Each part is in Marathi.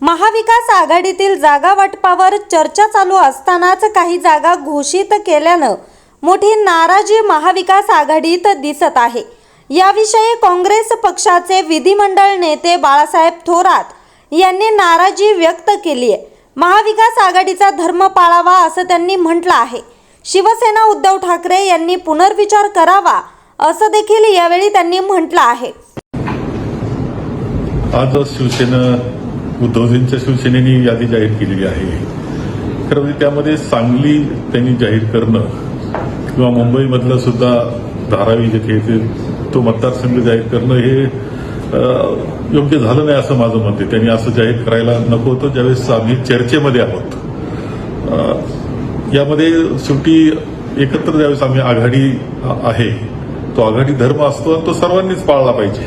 महाविकास आघाडीतील जागा वाटपावर चर्चा चालू असतानाच काही जागा घोषित केल्यानं मोठी नाराजी महाविकास आघाडीत दिसत आहे. याविषयी काँग्रेस पक्षाचे विधिमंडळ नेते बाळासाहेब थोरात यांनी नाराजी व्यक्त केली आहे. महाविकास आघाडीचा धर्म पाळावा असं त्यांनी म्हटलं आहे. शिवसेना उद्धव ठाकरे यांनी पुनर्विचार करावा असं देखील यावेळी त्यांनी म्हटलं आहे. आज शिवसेना उद्धवजींच्या शिवसेनेने यादी जाहीर केलेली आहे. खरं म्हणजे त्यामध्ये सांगली त्यांनी जाहीर करणं किंवा मुंबईमधलं सुद्धा धारावी जिथे येते तो मतदारसंघ जाहीर करणं हे योग्य झालं नाही असं माझं मत आहे. त्यांनी असं जाहीर करायला नको होतं. ज्यावेळेस आम्ही चर्चेमध्ये आहोत यामध्ये शेवटी एकत्र ज्यावेळेस आम्ही आघाडी आहे तो आघाडी धर्म असतो आणि तो सर्वांनीच पाळला पाहिजे.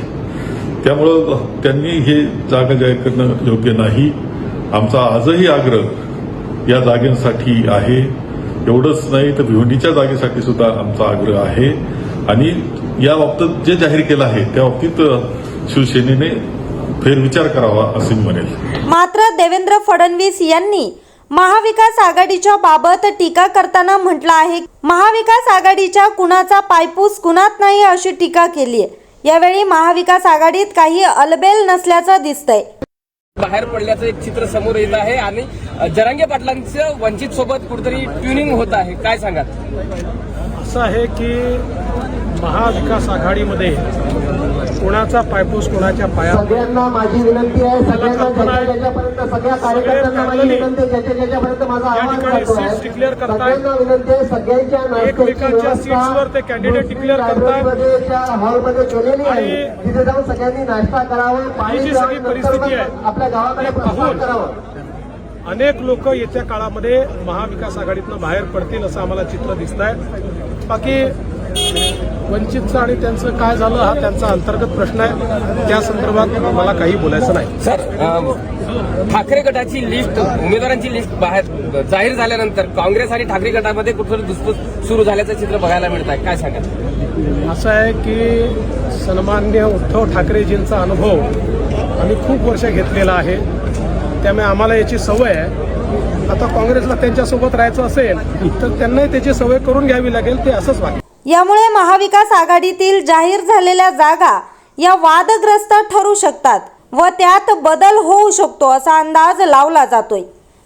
त्यामुळं त्यांनी हे जागा जाहीर करणं योग्य नाही. आमचा आजही आग्रह या जागेसाठी आहे. एवढंच नाही तर भिवंडीच्या जागेसाठी सुद्धा आमचा आग्रह आहे. आणि या बाबतीत जे जाहीर केलं आहे त्या बाबतीत शिवसेनेने फेरविचार करावा असे म्हणेल. मात्र देवेंद्र फडणवीस यांनी महाविकास आघाडीच्या बाबत टीका करताना म्हटलं आहे महाविकास आघाडीच्या कुणाचा पायपूस कुणात नाही अशी टीका केली आहे यावेळी महाविकास आघाडीत काही अलबेल नसल्याचं दिसतंय. बाहेर पडल्याचं एक चित्र समोर येत आहे आणि जरांगे पाटलांचं वंचित सोबत कुठेतरी ट्युनिंग होत आहे. काय सांगाल? असं आहे की महाविकास आघाडीमध्ये कोणाचा पायपूस कोणाच्या पाया सगळ्यांना माझी विनंती आहे सगळ्यांना सगळ्या कार्यकर्त्यांना माझी विनंती आहे ज्याच्या ज्याच्यापर्यंत माझा आवाज करतायत. सगळ्यांना विनंती आहे सगळ्यांच्या एकमेकांच्या ते हॉलमध्ये केलेली आहे. तिथे जाऊन सगळ्यांनी नाश्ता करावा पाणी सगळी परिस्थिती आहे, आपल्या गावाकडे पाहून करावं. अनेक लोक येत्या काळामध्ये महाविकास आघाडीतनं बाहेर पडतील असं आम्हाला चित्र दिसत आहे बाकी वंचितचं आणि त्यांचं काय झालं हा त्यांचा अंतर्गत प्रश्न आहे. त्या संदर्भात मला काही बोलायचं नाही. सर ठाकरे गटाची लिस्ट उमेदवारांची लिस्ट बाहेर जाहीर झाल्यानंतर काँग्रेस आणि ठाकरे गटामध्ये कुठेतरी दुसपूस सुरू झाल्याचं चित्र बघायला मिळत आहे काय सांगाल? असं आहे की सन्मान्य उद्धव ठाकरेजींचा अनुभव आम्ही खूप वर्ष घेतलेला आहे. त्यामुळे आम्हाला याची सवय आहे. आता काँग्रेसला त्यांच्यासोबत राहायचं असेल तर त्यांनाही त्याची सवय करून घ्यावी लागेल ते असंच वाटेल यामुळे महाविकास आघाडीतील जाहीर झालेल्या जागा या वादग्रस्त ठरू शकतात व त्यात बदल होऊ शकतो असा अंदाज लावला जातोय.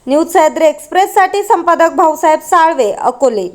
न्यूज सह्याद्री एक्सप्रेससाठी संपादक भाऊसाहेब साळवे अकोले.